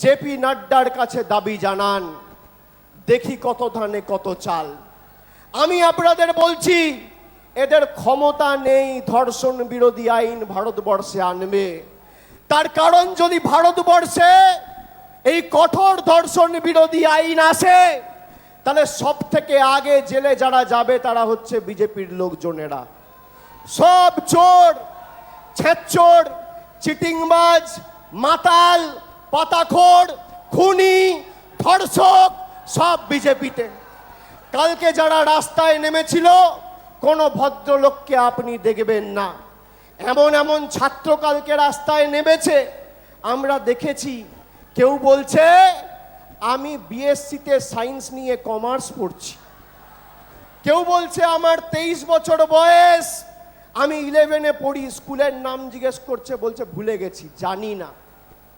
JP নাড্ডার কাছে দাবি জানান, দেখি কত ধানে কত চাল। আমি আপনাদের বলছি, এদের ক্ষমতা নেই ধর্ষণ বিরোধী আইন ভারতবর্ষে আনবে। তার কারণ যদি ভারতবর্ষে এই কঠোর ধর্ষণ বিরোধী আইন আসে, তাহলে সব থেকে আগে জেলে যারা যাবে তারা হচ্ছে বিজেপির লোকজনেরা। সব চোর ছেচ্চোর চিটিংবাজ, মাতাল পাতাখোর, খুনি, ধর্ষক, সব বিজেপিতে। কালকে যারা রাস্তায় নেমেছিল, কোনো ভদ্রলোককে আপনি দেখবেন না। এমন এমন ছাত্র কালকে রাস্তায় নেমেছে, আমরা দেখেছি। কেউ বলছে, আমি বিএসসিতে সায়েন্স নিয়ে কমার্স পড়ছি। কেউ বলছে, আমার তেইশ বছর বয়স, আমি ইলেভেনে পড়ি। স্কুলের নাম জিজ্ঞেস করছে, বলছে, ভুলে গেছি, জানি না।